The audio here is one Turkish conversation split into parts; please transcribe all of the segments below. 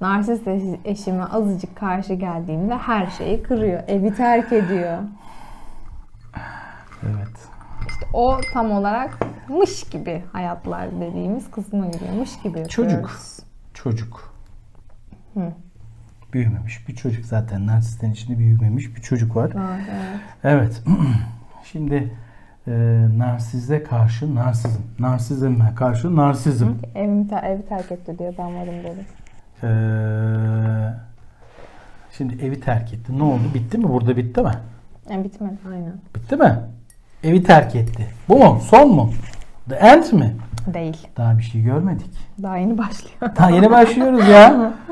Narsist eş- eşime azıcık karşı geldiğimde her şeyi kırıyor. Evi terk ediyor. Evet. İşte o tam olarak mış gibi hayatlar dediğimiz kısma giriyor. Mış gibi yapıyoruz. Çocuk. Çocuk. Büyümemiş bir çocuk zaten. Narsistin içinde büyümemiş bir çocuk var. Var, evet. Evet. Şimdi e, narsize karşı narsizm. Narsizme karşı narsizm. Evimi evi terk etti diyor ben varım dedi. Ee, şimdi evi terk etti. Ne oldu? Bitti mi? Burada bitti mi? Yani bitmedi aynen. Bitti mi? Evi terk etti. Bu mu? Son mu? The end mi? Değil. Daha bir şey görmedik. Daha yeni başlıyor. Daha yeni başlıyoruz ya.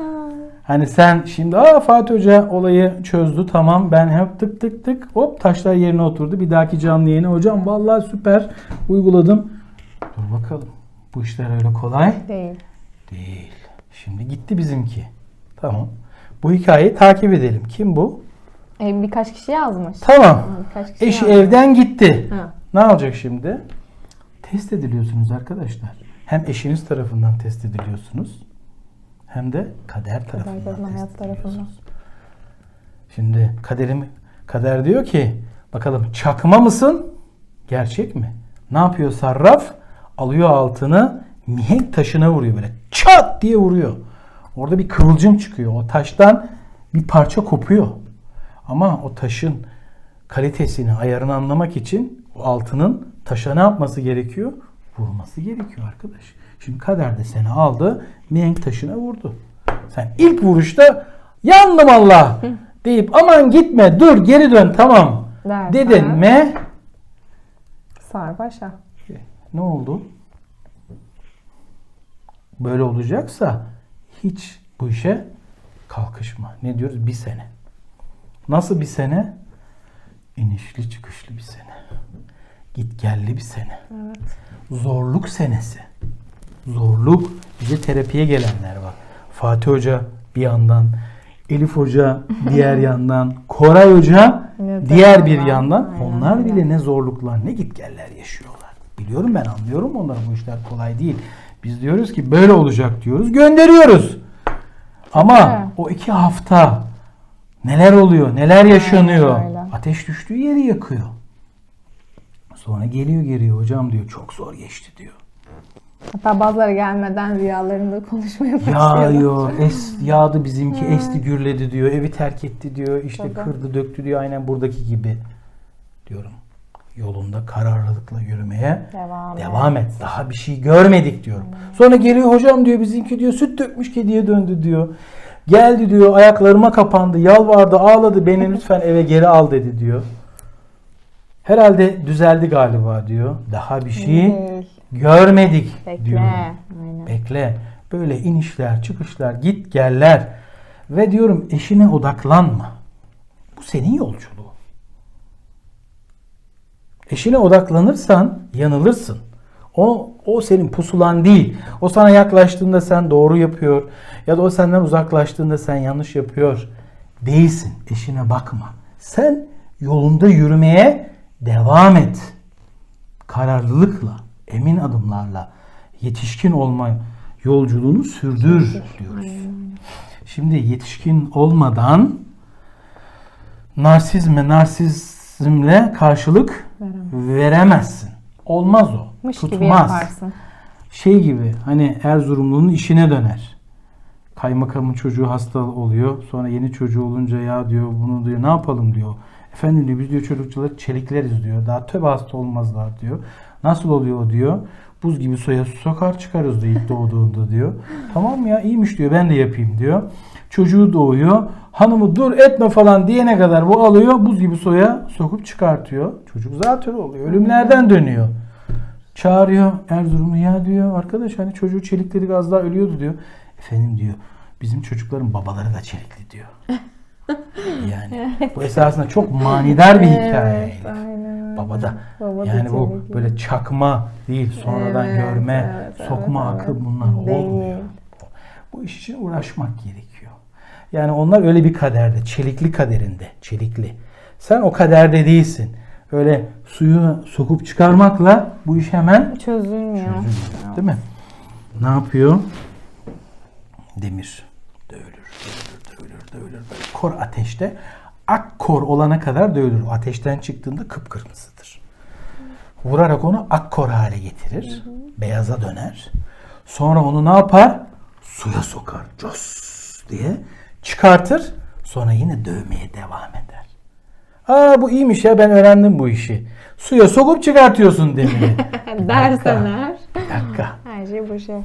Hani sen şimdi aa Fatih Hoca olayı çözdü tamam ben hep tık tık tık hop taşlar yerine oturdu. Bir dahaki canlı yayına hocam vallahi süper uyguladım. Dur bakalım bu işler öyle kolay Değil. değil. Şimdi gitti bizimki. Tamam. Bu hikayeyi takip edelim. Kim bu? E, birkaç kişi yazmış. Tamam. Birkaç kişi Eşi yazmış. evden gitti. Ha. Ne olacak şimdi? Test ediliyorsunuz arkadaşlar. Hem eşiniz tarafından test ediliyorsunuz hem de kader tarafından tarafından, test hayat tarafından. Şimdi kaderim kader diyor ki bakalım çakma mısın? Gerçek mi? Ne yapıyor sarraf? Alıyor altını mihenk taşına vuruyor böyle çat diye vuruyor. Orada bir kıvılcım çıkıyor. O taştan bir parça kopuyor. Ama o taşın kalitesini, ayarını anlamak için o altının taşa ne yapması gerekiyor? Vurması gerekiyor arkadaş. Şimdi kader de seni aldı, mihenk taşına vurdu. Sen ilk vuruşta yandım Allah deyip aman gitme dur geri dön tamam Dersen- dedin mi Sar başa. ne oldu? Böyle olacaksa hiç bu işe kalkışma. Ne diyoruz? Bir sene. Nasıl bir sene? İnişli çıkışlı bir sene. Git gelli bir sene. Evet. Zorluk senesi. Zorluk. Bize terapiye gelenler var. Fatih Hoca bir yandan, Elif Hoca diğer yandan, Koray Hoca Evet, diğer bir yandan. Aynen Onlar bile ne zorluklar, ne gitgeller yaşıyorlar. Biliyorum ben anlıyorum onların bu işler kolay değil. Biz diyoruz ki böyle olacak diyoruz, gönderiyoruz. Ama Evet. o iki hafta neler oluyor, neler yaşanıyor. öyle. Ateş düştüğü yeri yakıyor. Sonra geliyor geliyor hocam diyor çok zor geçti diyor. Hatta bazıları gelmeden rüyalarında konuşmaya başlıyor. Yağıyor, es, yağdı bizimki, esti gürledi diyor, evi terk etti diyor, işte Tabii. kırdı döktü diyor aynen buradaki gibi diyorum. Yolunda kararlılıkla yürümeye Devam, devam et. Daha bir şey görmedik diyorum. Sonra geliyor hocam diyor bizimki diyor süt dökmüş kediye döndü diyor. Geldi diyor ayaklarıma kapandı, yalvardı, ağladı beni lütfen eve geri al dedi diyor. Herhalde düzeldi galiba diyor. Daha bir şey Değil. görmedik Bekle. diyorum. Aynen. Bekle. Böyle inişler, çıkışlar, git geller. Ve diyorum eşine odaklanma. Bu senin yolculuğun. Eşine odaklanırsan yanılırsın. O, o senin pusulan değil. O sana yaklaştığında sen doğru yapıyor. Ya da o senden uzaklaştığında sen yanlış yapıyor. Değilsin. Eşine bakma. Sen yolunda yürümeye devam et kararlılıkla, emin adımlarla yetişkin olma yolculuğunu sürdür diyoruz. Şimdi yetişkin olmadan narsizme, narsizmle karşılık veremezsin. Olmaz o. Mış gibi Tutmaz. yaparsın. Şey gibi hani Erzurumlu'nun işine döner. Kaymakamın çocuğu hasta oluyor. Sonra yeni çocuğu olunca ya diyor bunu diyor ne yapalım diyor. Efendim diyor biz diyor çocukçuları çelikleriz diyor. Daha tövbe hasta olmazlar diyor. Nasıl oluyor diyor. Buz gibi suya sokar çıkarız diyor ilk doğduğunda diyor. Tamam ya iyiymiş diyor ben de yapayım diyor. Çocuğu doğuyor. Hanımı dur etme falan diyene kadar bu alıyor buz gibi suya sokup çıkartıyor. Çocuk zatürre oluyor. Ölümlerden dönüyor. Çağırıyor Erzurumlu ya diyor arkadaş hani çocuğu çelikleri az daha ölüyordu diyor. Efendim diyor bizim çocukların babaları da çelikli diyor. Yani bu esasında çok manidar bir hikaye. Evet, aynen. Baba da Baba yani bu çelikli. böyle çakma değil sonradan Evet, görme evet, sokma evet, akıl evet. bunlar Değil. olmuyor. Bu iş için uğraşmak gerekiyor. Yani onlar öyle bir kaderde, çelikli kaderinde, çelikli. Sen o kaderde değilsin. Öyle suyu sokup çıkarmakla bu iş hemen Çözülmüyor. çözülüyor. Değil mi? Ne yapıyor? Demir. Dövülür, dövülür, dövülür, dövülür. Böyle kor ateşte ak kor olana kadar dövülür. Ateşten çıktığında kıpkırmızıdır. Vurarak onu ak kor hale getirir. Beyaza döner. Sonra onu ne yapar? Suya sokar. Cos diye çıkartır. Sonra yine dövmeye devam eder. Aa bu iyiymiş ya ben öğrendim bu işi. Suya sokup çıkartıyorsun demiri. Dersen eğer Bir dakika. her şey bu şey.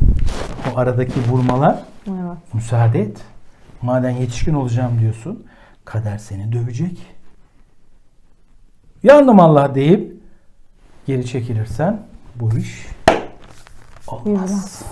O aradaki vurmalar Evet. müsaade et. Madem yetişkin olacağım diyorsun. Kader seni dövecek. Yandım Allah deyip geri çekilirsen bu iş olmaz. Yürümez.